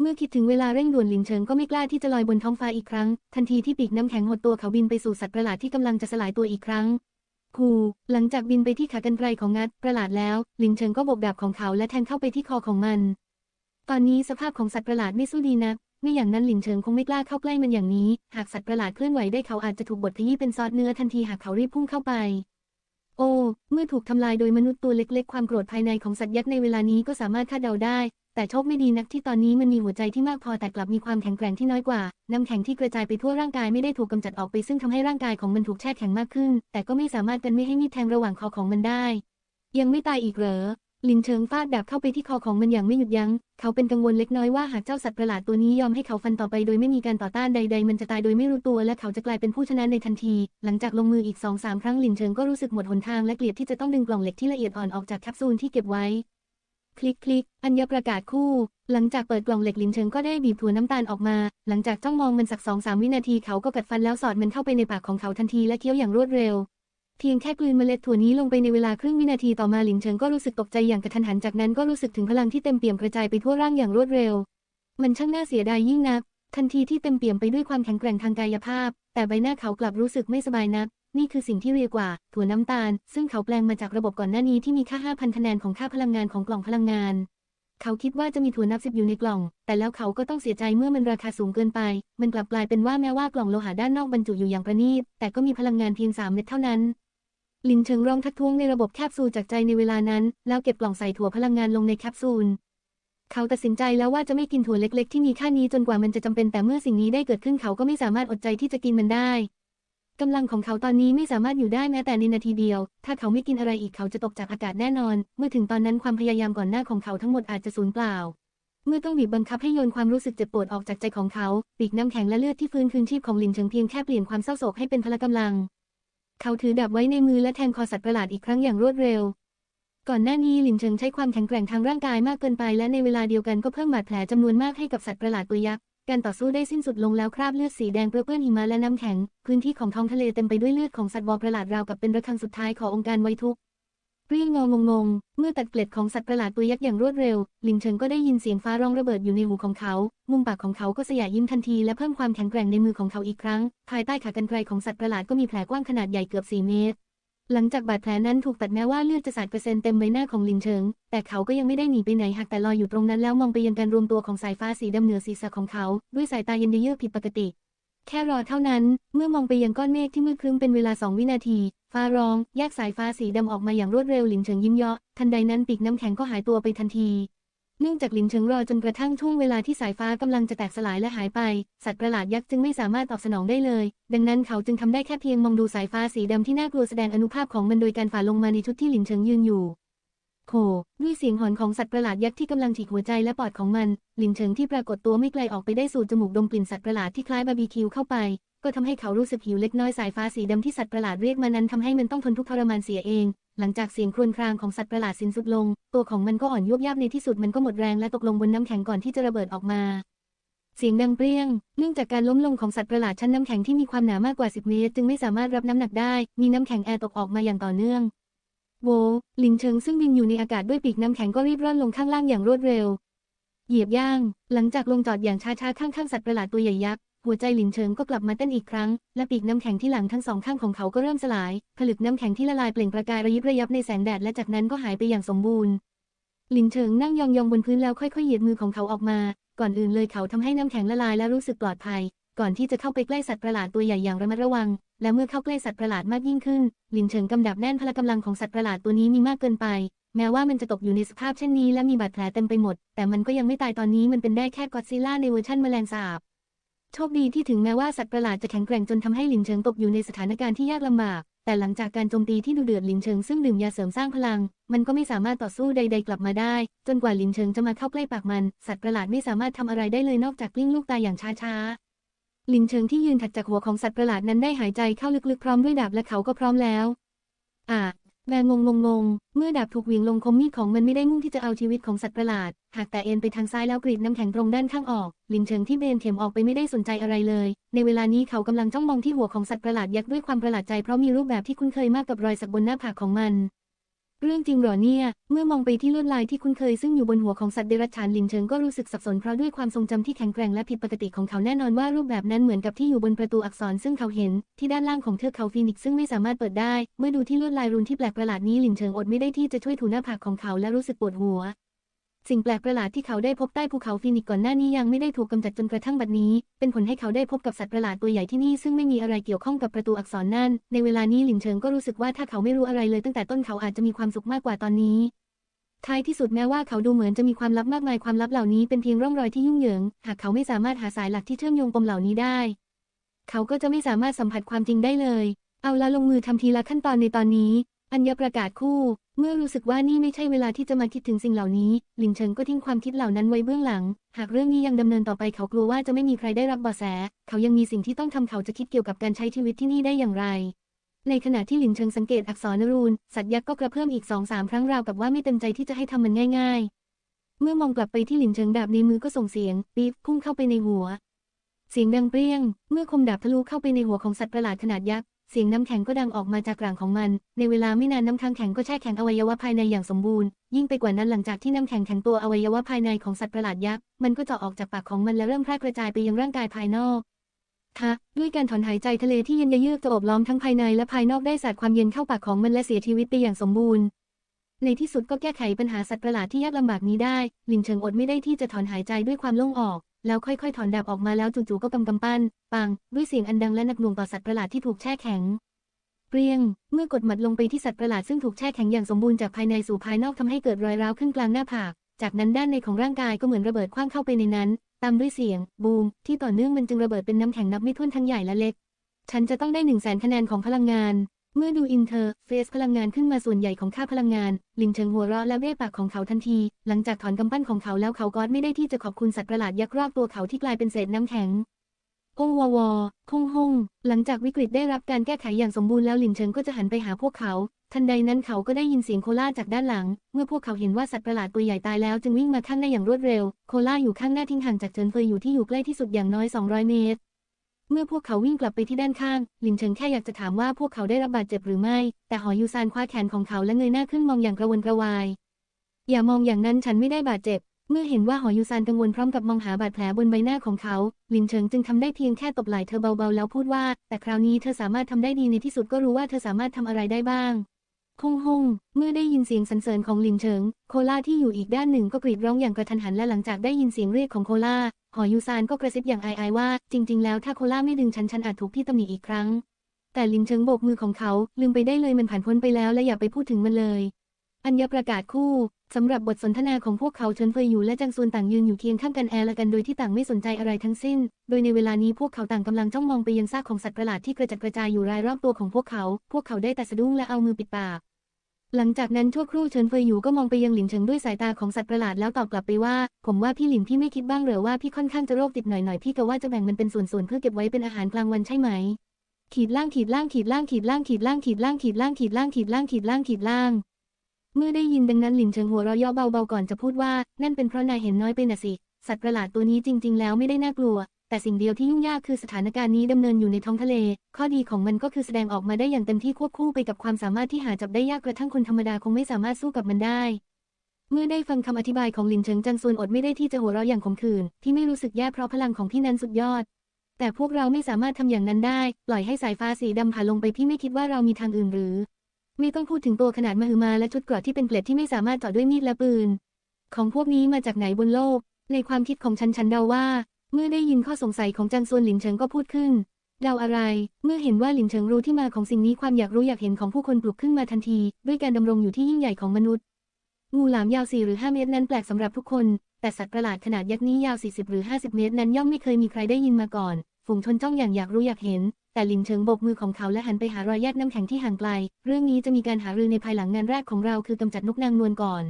Speaker 1: เมื่อคิดถึงเวลาเร่งด่วนหลินเฉิงก็ไม่กล้าที่จะลอยบนท้องฟ้าอีกครั้ง ทันทีที่ปีกน้ำแข็งหดตัวเขาบินไปสู่สัตว์ประหลาดที่กำลังจะสลายตัวอีกครั้งคูหลังจากบินไปที่ขากรรไกรของงัดประหลาดแล้วหลินเฉิงก็บกดาบของเขาและแทงเข้าไปที่คอของมัน ตอนนี้สภาพของสัตว์ประหลาดไม่สู้ดีนักไม่อย่างนั้นหลินเฉิงคงไม่กล้าเข้าใกล้มันอย่างนี้ หากสัตว์ประหลาดเคลื่อนไหวได้เขาอาจจะถูกบดขยี้เป็นซอสเนื้อทันทีหากเขารีบพุ่งเข้าไป โอ้ เมื่อถูกทำลายโดยมนุษย์ตัวเล็ก ๆ ความโกรธภายในของสัตว์ยักษ์ในเวลานี้ก็สามารถคาดเดาได้ แต่โชคไม่ดีนักที่ตอนนี้มันมีหัวใจที่มากพอแต่กลับมีความแข็งแกร่งที่น้อยกว่า น้ำแข็งที่กระจายไปทั่วร่างกายไม่ได้ถูกกำจัดออกไปซึ่งทำให้ร่างกายของมันถูกแช่แข็งมากขึ้น แต่ก็ไม่สามารถกันไม่ให้มีดแทงระหว่างคอของมันได้ ยังไม่ตายอีกเหรอ ลินเชิงฟาดดาบเข้าไปที่คอของมันอย่างไม่หยุดยัง้ง เขาเป็นกังวลเล็กน้อยว่าหากเจ้าสัตว์ประหลาดตัวนี้ยอมให้เขาฟันต่อไปโดยไม่มีการต่อต้านใด ๆ มันจะตายโดยไม่รู้ตัวและเขาจะกลายเป็นผู้ชนะในทันที หลังจากลงมืออีกสองสามครั้งลินเชิงก็รู้สึกหมดหนทางและเกลียดที่จะต้องดึงกล่องเหล็กที่ละเอียดอ่อนออกจากแคปซูลที่เก็บไว้ คลิกคลิก อัญญประกาศคู่ หลังจากเปิดกล่องเหล็กลินเชิงก็ได้บีบถั่วน้ำตาลออกมา หลังจากจ้องมองมันสักสองสามวินาทีเขาก็กัดฟันแล้วสอดมันเข้าไปในปากของเขาทันทีและเคี้ยวอย่างรวดเร็ว เพียงแค่กลืนเมล็ดถั่วนี้ลงไปในเวลาครึ่งวินาทีต่อมาหลินเฉิงก็รู้สึกตกใจอย่างกระทันหันจากนั้นก็รู้สึกถึงพลังที่เต็มเปี่ยมกระจายไปทั่วร่างอย่างรวดเร็ว มันช่างน่าเสียดายยิ่งนัก ทันทีที่เต็มเปี่ยมไปด้วยความแข็งแกร่งทางกายภาพ แต่ใบหน้าเขากลับรู้สึกไม่สบายนัก นี่คือสิ่งที่เรียกว่า ถั่วน้ำตาล ซึ่งเขาแปลงมาจากระบบก่อนหน้านี้ที่มีค่า 5,000 คะแนนของค่าพลังงานของกล่องพลังงาน เขาคิดว่าจะมีถั่วนับสิบอยู่ในกล่อง แต่แล้วเขาก็ต้องเสียใจเมื่อมันราคาสูงเกินไป มันกลับกลายเป็นว่าแม้ว่ากล่องโลหะด้านนอกบรรจุอยู่อย่างประณีต แต่ก็มีพลังงานเพียง3เม็ดเท่านั้น ลินเชิงร้องทักท้วงในระบบแคปซูลจากใจในเวลานั้น แล้วเก็บกล่องใส่ถั่วพลังงานลงในแคปซูล เขาตัดสินใจแล้วว่าจะไม่กินถั่วเล็ก ๆ ที่มีค่านี้จนกว่ามันจะจำเป็นแต่เมื่อสิ่งนี้ได้เกิดขึ้นเขาก็ไม่สามารถอดใจที่จะกินมันได้กำลังของเขาตอนนี้ไม่สามารถอยู่ได้แม้แต่ในนาทีเดียว ถ้าเขาไม่กินอะไรอีกเขาจะตกจากอากาศแน่นอน เมื่อถึงตอนนั้นความพยายามก่อนหน้าของเขาทั้งหมดอาจจะสูญเปล่า เมื่อต้องบีบบังคับให้โยนความรู้สึกเจ็บปวดออกจากใจของเขา ปีกน้ำแข็งและเลือดที่ฟื้นคืนชีพของลินเฉิงเพียงแค่เปลี่ยนความเศร้าโศกให้เป็นพละกำลัง เขาถือดาบไว้ในมือและแทงคอสัตว์ประหลาดอีกครั้งอย่างรวดเร็ว ก่อนหน้านี้หลินเฉิงใช้ความแข็งแกร่งทางร่างกายมากเกินไป และในเวลาเดียวกันก็เพิ่มบาดแผลจำนวนมากให้กับสัตว์ประหลาดตัวยักษ์ การต่อสู้ได้สิ้นสุดลงแล้วคราบเลือดสีแดงเปื้อนหิมะและน้ำแข็ง พื้นที่ของท้องทะเลเต็มไปด้วยเลือดของสัตว์วอประหลาดราวกับเป็นระฆังสุดท้ายขององค์การไวทุก เรียงงงงงๆ เมื่อตัดเกล็ดของสัตว์ประหลาดตัวยักษ์อย่างรวดเร็ว ลิงเฉิงก็ได้ยินเสียงฟ้าร้องระเบิดอยู่ในหูของเขา มุมปากของเขาก็สยายยิ้มทันทีและเพิ่มความแข็งแกร่งในมือของเขาอีกครั้ง ภายใต้ขากรรไกรของสัตว์ประหลาดก็มีแผลกว้างขนาดใหญ่เกือบ 4 เมตร หลังจากบาดแผลนั้นถูกตัดแม้ว่าเลือดจะสาดเปอร์เซ็นต์เต็มใบหน้าของลินเฉิง แต่เขาก็ยังไม่ได้หนีไปไหนหากแต่ลอยอยู่ตรงนั้นแล้วมองไปยังการรวมตัวของสายฟ้าสีดำเหนือศีรษะของเขา ด้วยสายตาเย็นเยือกผิดปกติ แค่รอเท่านั้น เมื่อมองไปยังก้อนเมฆที่มืดครึ้มเป็นเวลาสองวินาที ฟ้าร้อง แยกสายฟ้าสีดำออกมาอย่างรวดเร็วหลินเฉิงยิ้มเยาะ ทันใดนั้นปีกน้ำแข็งก็หายตัวไปทันที เนื่องจากหลินเฉิงรอจนกระทั่งช่วงเวลาที่สายฟ้ากำลังจะแตกสลายและหายไป สัตว์ประหลาดยักษ์จึงไม่สามารถตอบสนองได้เลย ดังนั้นเขาจึงทำได้แค่เพียงมองดูสายฟ้าสีดำที่น่ากลัวแสดงอนุภาพของมันโดยการฝ่าลงมาในชุดที่หลินเฉิงยืนอยู่ โคด้วยเสียงหอนของสัตว์ประหลาดยักษ์ที่กำลังฉีกหัวใจและปอดของมันหลินเฉิงที่ปรากฏตัวไม่ไกลออกไปได้สูดจมูกดมกลิ่นสัตว์ประหลาดที่คล้ายบาร์บีคิวเข้าไป ก็ทำให้เขารู้สึกหิวเล็กน้อยสายฟ้าสีดำที่สัตว์ประหลาดเรียกมานั้นทำให้มันต้องทนทุกข์ทรมานเสียเอง หลังจากเสียงครวญครางของสัตว์ประหลาดสิ้นสุดลง ตัวของมันก็อ่อนยวบยับในที่สุดมันก็หมดแรงและตกลงบนน้ำแข็งก่อนที่จะระเบิดออกมาเสียงดังเปรี้ยง เนื่องจากการล้มลงของสัตว์ประหลาดชั้นน้ำแข็งที่มีความหนามากกว่า 10 เมตร จึงไม่สามารถรับน้ำหนักได้ มีน้ำแข็งแอร์ตกออกมาอย่างต่อเนื่อง โวหลิงเฉิงซึ่งบินอยู่ในอากาศด้วยปีกน้ำแข็งก็รีบร่อนลงข้างล่างอย่างรวดเร็ว เหยียบย่าง หลังจากลงจอดอย่างช้าๆข้างๆสัตว์ประหลาดตัวใหญ่ยักษ์หัวใจหลินเฉิงก็กลับมาเต้นอีกครั้ง และปีกน้ำแข็งที่หลังทั้งสองข้างของเขาก็เริ่มสลาย ผลึกน้ำแข็งที่ละลายเปล่งประกายระยิบระยับในแสงแดดและจากนั้นก็หายไปอย่างสมบูรณ์ หลินเฉิงนั่งยองๆบนพื้นแล้วค่อยๆเหยียดมือของเขาออกมา ก่อนอื่นเลยเขาทำให้น้ำแข็งละลายและรู้สึกปลอดภัย ก่อนที่จะเข้าไปใกล้สัตว์ประหลาดตัวใหญ่อย่างระมัดระวัง และเมื่อเข้าใกล้สัตว์ประหลาดมากยิ่งขึ้น ลินเฉิงกำดับแน่นพละกำลังของสัตว์ประหลาดตัวนี้มีมากเกินไป แม้ว่ามันจะตกอยู่ในสภาพเช่นนี้และมีบาดแผลเต็มไปหมด แต่มันก็ยังไม่ตายตอนนี้มันเป็นได้แค่กอดซิล่าในเวอร์ชันแมลงสาบ โชคดีที่ถึงแม้ว่าสัตว์ประหลาดจะแข็งแกร่งจนทำให้ลินเฉิงตกอยู่ในสถานการณ์ที่ยากลำบาก แต่หลังจากการโจมตีที่ดุเดือดลินเฉิงซึ่งดื่มยาเสริมสร้างพลัง มันก็ไม่สามารถต่อสู้ใด ๆ กลับมาได้ จนกว่าลินเฉิงจะมาเข้าใกล้ปากมัน สัตว์ประหลาดไม่สามารถทำอะไรได้เลยนอกจากกลิ้งลูกตาอย่างช้าๆ ลินเฉิงที่ยืนถัดจากหัวของสัตว์ประหลาดนั้นได้หายใจเข้าลึกๆพร้อมด้วยดาบและเขาก็พร้อมแล้ว อะแวงงงงง เมื่อดาบถูกเหวี่ยงลงคมมีดของมันไม่ได้มุ่งที่จะเอาชีวิตของสัตว์ประหลาด หากแต่เอ็นไปทางซ้ายแล้วกรีดน้ำแข็งตรงด้านข้างออก ลินเฉิงที่เบนเข็มออกไปไม่ได้สนใจอะไรเลย ในเวลานี้เขากำลังจ้องมองที่หัวของสัตว์ประหลาดยักษ์ด้วยความประหลาดใจเพราะมีรูปแบบที่คุ้นเคยมากกับรอยสักบนหน้าผากของมัน เรื่องจริงเหรอเนี่ย เมื่อมองไปที่ลวดลายที่คุ้นเคยซึ่งอยู่บนหัวของสัตว์เดรัจฉานลินเชิงก็รู้สึกสับสนเพราะด้วยความทรงจำที่แข็งแกร่งและผิดปกติของเขาแน่นอนว่ารูปแบบนั้นเหมือนกับที่อยู่บนประตูอักษรซึ่งเขาเห็น ที่ด้านล่างของเทือกเขาฟีนิกซ์ซึ่งไม่สามารถเปิดได้ เมื่อดูที่ลวดลายรุนที่แปลกประหลาดนี้ลินเชิงอดไม่ได้ที่จะช่วยถูหน้าผากของเขาและรู้สึกปวดหัว สิ่งแปลกประหลาดที่เขาได้พบใต้ภูเขาฟีนิกก่อนหน้านี้ยังไม่ได้ถูกกำจัดจนกระทั่งบัดนี้ เป็นผลให้เขาได้พบกับสัตว์ประหลาดตัวใหญ่ที่นี่ซึ่งไม่มีอะไรเกี่ยวข้องกับประตูอักษรนั่น ในเวลานี้หลินเฉิงก็รู้สึกว่าถ้าเขาไม่รู้อะไรเลยตั้งแต่ต้นเขาอาจจะมีความสุขมากกว่าตอนนี้ ท้ายที่สุดแม้ว่าเขาดูเหมือนจะมีความลับมากมายความลับเหล่านี้เป็นเพียงร่องรอยที่ยุ่งเหยิง หากเขาไม่สามารถหาสายหลักที่เชื่อมโยงปมเหล่านี้ได้ เขาก็จะไม่สามารถสัมผัสความจริงได้เลย เอาละลงมือทำทีละขั้นตอนในตอนนี้ อัญญประกาศคู่ เมื่อรู้สึกว่านี่ไม่ใช่เวลาที่จะมาคิดถึงสิ่งเหล่านี้ หลินเฉิงก็ทิ้งความคิดเหล่านั้นไว้เบื้องหลัง หากเรื่องนี้ยังดำเนินต่อไปเขากลัวว่าจะไม่มีใครได้รับเบาะแส เขายังมีสิ่งที่ต้องทำเขาจะคิดเกี่ยวกับการใช้ชีวิตที่นี่ได้อย่างไร ในขณะที่หลินเชิงสังเกตอักษรนรูน สัตว์ยักษ์ก็กระเพื่อมอีกสองสามครั้งราวกับว่าไม่เต็มใจที่จะให้ทำมันง่าย ๆ เมื่อมองกลับไปที่หลินเชิงดาบในมือก็ส่งเสียงปี๊บพุ่งเข้าไปในหัว เสียงดังเปรี้ยง เมื่อคมดาบทะลุเข้าไปในหัวของสัตว์ประหลาดขนาดยักษ์ เสียงน้ำแข็งก็ดังออกมาจากกลางของมัน ในเวลาไม่นานน้ำค้างแข็งก็แช่แข็งอวัยวะภายในอย่างสมบูรณ์ ยิ่งไปกว่านั้นหลังจากที่น้ำแข็งแข็งตัวอวัยวะภายในของสัตว์ประหลาดยักษ์ มันก็เจาะออกจากปากของมันและเริ่มแพร่กระจายไปยังร่างกายภายนอกทะด้วยการถอนหายใจทะเลที่เย็นเยือกจะโอบล้อมทั้งภายในและภายนอกได้สาดความเย็นเข้าปากของมันและเสียชีวิตไปอย่างสมบูรณ์ ในที่สุดก็แก้ไขปัญหาสัตว์ประหลาดที่ยากลำบากนี้ได้ ลินเฉิงอดไม่ได้ที่จะถอนหายใจด้วยความโล่งออก แล้วค่อยๆ ถอนดาบออกมาแล้วจู่ๆก็กำกำปั้น ปัง ด้วยเสียงอันดังและหนักหน่วงต่อสัตว์ประหลาดที่ถูกแช่แข็ง เปรียง เมื่อกดหมัดลงไปที่สัตว์ประหลาดซึ่งถูกแช่แข็งอย่างสมบูรณ์จากภายในสู่ภายนอกทำให้เกิดรอยร้าวขึ้นกลางหน้าผาก จากนั้นด้านในของร่างกายก็เหมือนระเบิดคว้างเข้าไปในนั้น ตามด้วยเสียง บูม ที่ต่อเนื่องมันจึงระเบิดเป็นน้ำแข็งนับไม่ถ้วนทั้งใหญ่และเล็ก ฉันจะต้องได้หนึ่งแสนคะแนนของพลังงาน เมื่อดูอินเทอร์เฟซพลังงานขึ้นมาส่วนใหญ่ของค่าพลังงาน ลินเชิงหัวเราะและเบ้ปากของเขาทันที หลังจากถอนกำปั้นของเขาแล้วเขาก็ไม่ได้ที่จะขอบคุณสัตว์ประหลาดยักษ์รอบตัวเขาที่กลายเป็นเศษน้ำแข็งโอววอคงฮงหลังจากวิกฤตได้รับการแก้ไขอย่างสมบูรณ์แล้วลินเชิงก็จะหันไปหาพวกเขา ทันใดนั้นเขาก็ได้ยินเสียงโคล่าจากด้านหลัง เมื่อพวกเขาเห็นว่าสัตว์ประหลาดตัวใหญ่ตายแล้วจึงวิ่งมาข้างหน้าอย่างรวดเร็ว โคล่าอยู่ข้างหน้าทิ้งห่างจากเจินเฟยอยู่ที่อยู่ใกล้ที่สุดอย่างน้อย 200 เมตร เมื่อพวกเขาวิ่งกลับไปที่ด้านข้าง ลินเฉิงแค่อยากจะถามว่าพวกเขาได้รับบาดเจ็บหรือไม่ แต่หอยูซานคว้าแขนของเขาและเงยหน้าขึ้นมองอย่างกระวนกระวาย อย่ามองอย่างนั้นฉันไม่ได้บาดเจ็บ เมื่อเห็นว่าหอยูซานกังวลพร้อมกับมองหาบาดแผลบนใบหน้าของเขา ลินเฉิงจึงทำได้เพียงแค่ตบไหล่เธอเบาๆแล้วพูดว่า แต่คราวนี้เธอสามารถทำได้ดีในที่สุดก็รู้ว่าเธอสามารถทำอะไรได้บ้าง คงฮงเมื่อได้ยินเสียงสรรเสริญของหลินเฉิง โคล่าที่อยู่อีกด้านหนึ่งก็กรีดร้องอย่างกระทันหันและหลังจากได้ยินเสียงเรียกของโคล่า หอยูซานก็กระซิบอย่างอายๆว่า จริง ๆ แล้วถ้าโคล่าไม่ดึงฉันฉันอาจถูกพี่ตำหนิอีกครั้ง แต่หลินเฉิงโบกมือของเขา ลืมไปได้เลยมันผ่านพ้นไปแล้วและอย่าไปพูดถึงมันเลย อัญญประกาศคู่สำหรับบทสนทนาของพวกเขาเฉินเฟยอยู่และจางซวนต่างยืนอยู่เคียงข้างกันแอร์ละกันโดยที่ต่างไม่สนใจอะไรทั้งสิ้น โดยในเวลานี้พวกเขาต่างกำลังจ้องมองไปยังซากของสัตว์ประหลาดที่กระจัดกระจายอยู่รายรอบตัวของพวกเขา พวกเขาได้แต่สะดุ้งและเอามือปิดปาก หลังจากนั้นชั่วครู่เฉินเฟยอยู่ก็มองไปยังหลินเฉิงด้วยสายตาของสัตว์ประหลาดแล้วตอบกลับไปว่า ผมว่าพี่หลินพี่ไม่คิดบ้างเหรอว่าพี่ค่อนข้างจะโรคติดหน่อยๆพี่ก็ว่าจะแบ่งมันเป็นส่วนๆเพื่อเก็บไว้เป็นอาหารกลางวันใช่ไหม ขีดล่างขีดล่างขีดล่างขีดล่างขีดล่างขีดล่างขีดล่างขีดล่างขีดล่างขีดล่างขีดล่าง เมื่อได้ยินดังนั้นหลินเฉิงหัวเราะย่อเบาๆก่อนจะพูดว่า นั่นเป็นเพราะนายเห็นน้อยไปน่ะสิ สัตว์ประหลาดตัวนี้จริง ๆ แล้วไม่ได้น่ากลัว แต่สิ่งเดียวที่ยุ่งยากคือสถานการณ์นี้ดำเนินอยู่ในท้องทะเล ข้อดีของมันก็คือแสดงออกมาได้อย่างเต็มที่ควบคู่ไปกับความสามารถที่หาจับได้ยากกระทั่งคนธรรมดาคงไม่สามารถสู้กับมันได้ เมื่อได้ฟังคำอธิบายของหลินเฉิงจังซวนอดไม่ได้ที่จะหัวเราะอย่างขมขื่นที่ไม่รู้สึกแย่เพราะพลังของพี่นั้นสุดยอด แต่พวกเราไม่สามารถทำอย่างนั้นได้ ปล่อยให้สายฟ้าสีดำผ่าลงไปพี่ไม่คิดว่าเรามีทางอื่นหรือ ไม่ต้องพูดถึงตัวขนาดมหึมาและชุดเกราะที่เป็นเกล็ดที่ไม่สามารถเจาะด้วยมีดและปืน ของพวกนี้มาจากไหนบนโลก ในความคิดของฉันฉันเดาว่า เมื่อได้ยินข้อสงสัยของจังซวนหลินเฉิงก็พูดขึ้นเดาอะไร เมื่อเห็นว่าหลินเฉิงรู้ที่มาของสิ่งนี้ความอยากรู้อยากเห็นของผู้คนปลุกขึ้นมาทันที ด้วยการดำรงอยู่ที่ยิ่งใหญ่ของมนุษย์ งูหลามยาว4หรือ5เมตรนั้นแปลกสำหรับทุกคน แต่สัตว์ประหลาดขนาดยักษ์นี้ยาว 40 หรือ 50 เมตรนั้นย่อมไม่เคยมีใครได้ยินมาก่อน ฝูงชนจ้องอย่างอยากรู้อยากเห็น แต่หลินเฉิงโบกมือของเขาและหันไปหารอยแยกน้ำแข็งที่ห่างไกล เรื่องนี้จะมีการหารือในภายหลังงานแรกของเราคือกำจัดนกนางนวลก่อน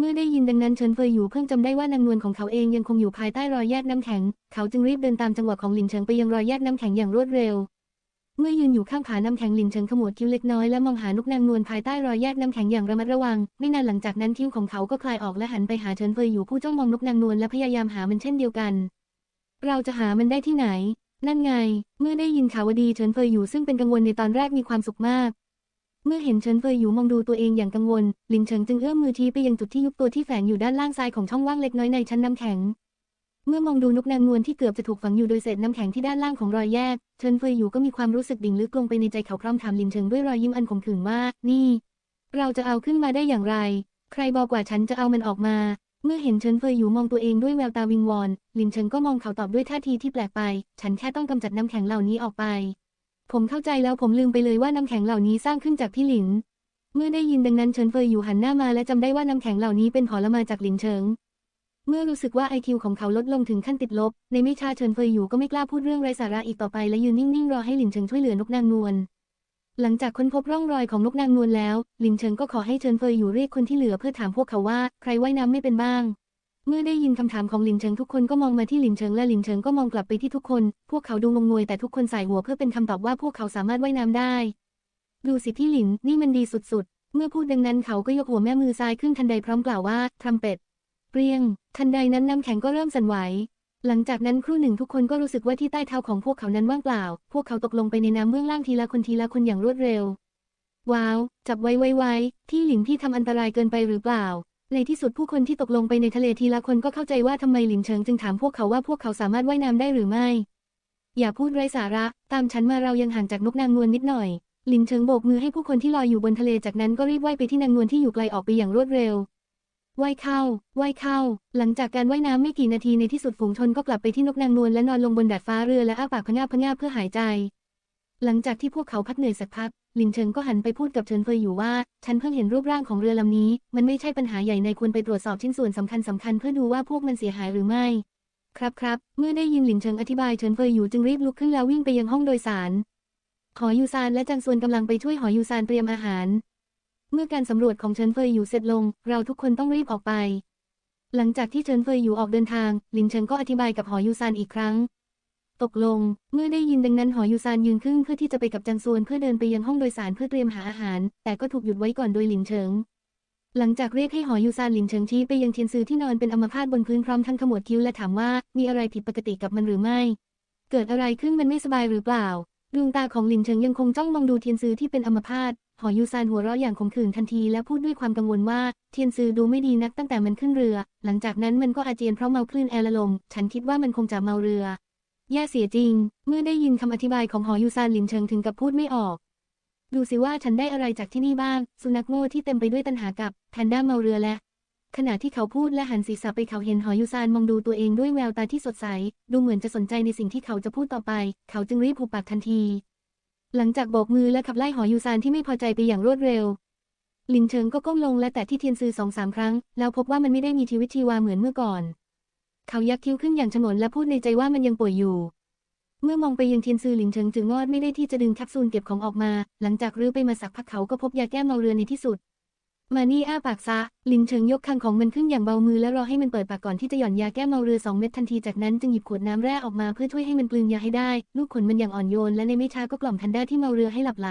Speaker 1: เมื่อได้ยินดังนั้นเฉินเฟยอยู่เพิ่งจำได้ว่านางนวลของเขาเองยังคงอยู่ภายใต้รอยแยกน้ำแข็ง เขาจึงรีบเดินตามจังหวะของหลินเฉิงไปยังรอยแยกน้ำแข็งอย่างรวดเร็ว เมื่อยืนอยู่ข้างผาน้ำแข็งหลินเฉิงขมวดคิ้วเล็กน้อยและมองหานุกนางนวลภายใต้รอยแยกน้ำแข็งอย่างระมัดระวัง ไม่นานหลังจากนั้นคิ้วของเขาก็คลายออกและหันไปหาเฉินเฟยอยู่ผู้จ้องมองนุกนางนวลและพยายามหามันเช่นเดียวกัน เราจะหามันได้ที่ไหน นั่นไง เมื่อได้ยินข่าววดีเฉินเฟยอยู่ซึ่งเป็นกังวลในตอนแรกมีความสุขมาก เมื่อเห็นเฉินเฟยอยู่มองดูตัวเองอย่างกังวลหลินเฉิงจึงเอื้อมมือชี้ไปยังจุดที่ยุบตัวที่แฝงอยู่ด้านล่างซ้ายของช่องว่างเล็กน้อยในชั้นน้ำแข็ง เมื่อมองดูนกนางนวลที่เกือบจะถูกฝังอยู่โดยเศษน้ำแข็งที่ด้านล่างของรอยแยก เฉินเฟยอยู่ก็มีความรู้สึกดิ่งลึกลงไปในใจเขาพร้อมถามหลินเฉิงด้วยรอยยิ้มอันขมขื่นว่า นี่ เราจะเอาขึ้นมาได้อย่างไร ใครบอกว่าฉันจะเอามันออกมา เมื่อเห็นเฉินเฟยอยู่มองตัวเองด้วยแววตาวิงวอนหลินเฉิงก็มองเขาตอบด้วยท่าทีที่แปลกไป ฉันแค่ต้องกำจัดน้ำแข็งเหล่านี้ออกไป ผมเข้าใจแล้วผมลืมไปเลยว่าน้ำแข็งเหล่านี้สร้างขึ้นจากพี่หลิน เมื่อได้ยินดังนั้นเฉินเฟยอยู่หันหน้ามาและจำได้ว่าน้ำแข็งเหล่านี้เป็นผลมาจากหลินเฉิง เมื่อรู้สึกว่าไอคิวของเขาลดลงถึงขั้นติดลบ ในไม่ช้าเฉินเฟยอยู่ก็ไม่กล้าพูดเรื่องไร้สาระอีกต่อไปและยืนนิ่งๆรอให้หลินเฉิงช่วยเหลือนกนางนวล หลังจากค้นพบร่องรอยของนกนางนวลแล้ว หลินเฉิงก็ขอให้เฉินเฟยอยู่เรียกคนที่เหลือเพื่อถามพวกเขาว่า ใครว่ายน้ำไม่เป็นบ้าง เมื่อได้ยินคำถามของหลินเฉิงทุกคนก็มองมาที่หลินเฉิงและหลินเฉิงก็มองกลับไปที่ทุกคน พวกเขาดูงงงวยแต่ทุกคนใส่หัวเพื่อเป็นคำตอบว่าพวกเขาสามารถว่ายน้ำได้ ดูสิพี่หลินนี่มันดีสุดๆ เมื่อพูดดังนั้นเขาก็ยกหัวแม่มือซ้ายขึ้นทันใดพร้อมกล่าวว่าทรัมเป็ตเปรี้ยง ทันใดนั้นน้ำแข็งก็เริ่มสั่นไหว หลังจากนั้นครู่หนึ่งทุกคนก็รู้สึกว่าที่ใต้เท้าของพวกเขานั้นว่างเปล่า พวกเขาตกลงไปในน้ำเบื้องล่างทีละคนทีละคนอย่างรวดเร็ว ว้าว จับไว้ไว้ไว้ที่หลินพี่ทำอันตรายเกินไปหรือเปล่า ในที่สุดผู้คนที่ตกลงไปในทะเลทีละคนก็เข้าใจว่าทำไมหลินเฉิงจึงถามพวกเขาว่าพวกเขาสามารถว่ายน้ำได้หรือไม่ อย่าพูดไร้สาระ ตามฉันมาเรายังห่างจากนกนางนวลนิดหน่อย หลินเฉิงโบกมือให้ผู้คนที่ลอยอยู่บนทะเลจากนั้นก็รีบว่ายไปที่นางนวลที่อยู่ไกลออกไปอย่างรวดเร็วว่ายเข้าว่ายเข้า หลังจากการว่ายน้ำไม่กี่นาทีในที่สุดฝูงชนก็กลับไปที่นกนางนวลและนอนลงบนดาดฟ้าเรือและอ้าปากพะงาบพะงาบเพื่อหายใจ หลังจากที่พวกเขาพักเหนื่อยสักพักหลินเฉิงก็หันไปพูดกับเฉินเฟยอยู่ว่า ฉันเพิ่งเห็นรูปร่างของเรือลำนี้ มันไม่ใช่ปัญหาใหญ่ในควรไปตรวจสอบชิ้นส่วนสำคัญสำคัญเพื่อดูว่าพวกมันเสียหายหรือไม่ ครับครับเมื่อได้ยินหลินเฉิงอธิบายเฉินเฟยอยู่จึงรีบลุกขึ้นแล้ววิ่งไปยังห้องโดยสาร หอยูซานและจังซวนกำลังไปช่วยหอยูซานเตรียมอาหาร เมื่อการสำรวจของเฉินเฟยอยู่เสร็จลง เราทุกคนต้องรีบออกไป หลังจากที่เฉินเฟยอยู่ออกเดินทาง หลินเฉิงก็อธิบายกับหอยูซานอีกครั้ง ตกลง เมื่อได้ยินดังนั้นหอยูซานยืนขึ้นเพื่อที่จะไปกับจังซวนเพื่อเดินไปยังห้องโดยสารเพื่อเตรียมหาอาหาร แต่ก็ถูกหยุดไว้ก่อนโดยหลินเฉิง หลังจากเรียกให้หอยูซานหลินเฉิงชี้ไปยังเทียนซือที่นอนเป็นอัมพาตบนพื้นพร้อมทั้งขมวดคิ้วและถามว่ามีอะไรผิดปกติกับมันหรือไม่ เกิดอะไรขึ้นมันไม่สบายหรือเปล่าดวงตาของหลินเฉิงยังคงจ้องมองดูเทียนซือที่เป็นอัมพาตหอยูซานหัวเราะอย่างขมขื่นทันทีและพูดด้วยความกังวลว่า เทียนซือดูไม่ดีนักตั้งแต่มันขึ้นเรือ หลังจากนั้นมันก็อาเจียนเพราะเมาคลื่นแอลลม ฉันคิดว่ามันคงจะเมาเรือ แย่เสียจริง เมื่อได้ยินคำอธิบายของหอยูซานหลินเฉิงถึงกับพูดไม่ออก ดูสิว่าฉันได้อะไรจากที่นี่บ้าง สุนัขโง่ที่เต็มไปด้วยตัณหากับแพนด้าเมาเรือและ ขณะที่เขาพูดและหันศีรษะไปเขาเห็นหอยูซานมองดูตัวเองด้วยแววตาที่สดใส ดูเหมือนจะสนใจในสิ่งที่เขาจะพูดต่อไป เขาจึงรีบหุบปากทันที หลังจากโบกมือและขับไล่หอยูซานที่ไม่พอใจไปอย่างรวดเร็วลินเฉิงก็ก้มลงและแตะที่เทียนซือสองสามครั้ง แล้วพบว่ามันไม่ได้มีชีวิตชีวาเหมือนเมื่อก่อน เขายักคิ้วขึ้นอย่างฉงนและพูดในใจว่ามันยังป่วยอยู่ เมื่อมองไปยังเทียนซือหลินเฉิงจึงงอดไม่ได้ที่จะดึงแคปซูลเก็บของออกมา หลังจากรื้อไปมาสักพักเขาก็พบยาแก้เมาเรือในที่สุด มานี่อ้าปากซะหลินเฉิงยกคางของมันขึ้นอย่างเบามือและรอให้มันเปิดปากก่อนที่จะหย่อนยาแก้เมาเรือสองเม็ดทันทีจากนั้นจึงหยิบขวดน้ำแร่ออกมาเพื่อช่วยให้มันกลืนยาให้ได้ ลูกขนมันอย่างอ่อนโยนและในไม่ช้าก็กล่อมทันด้าที่เมาเรือให้หลับไหล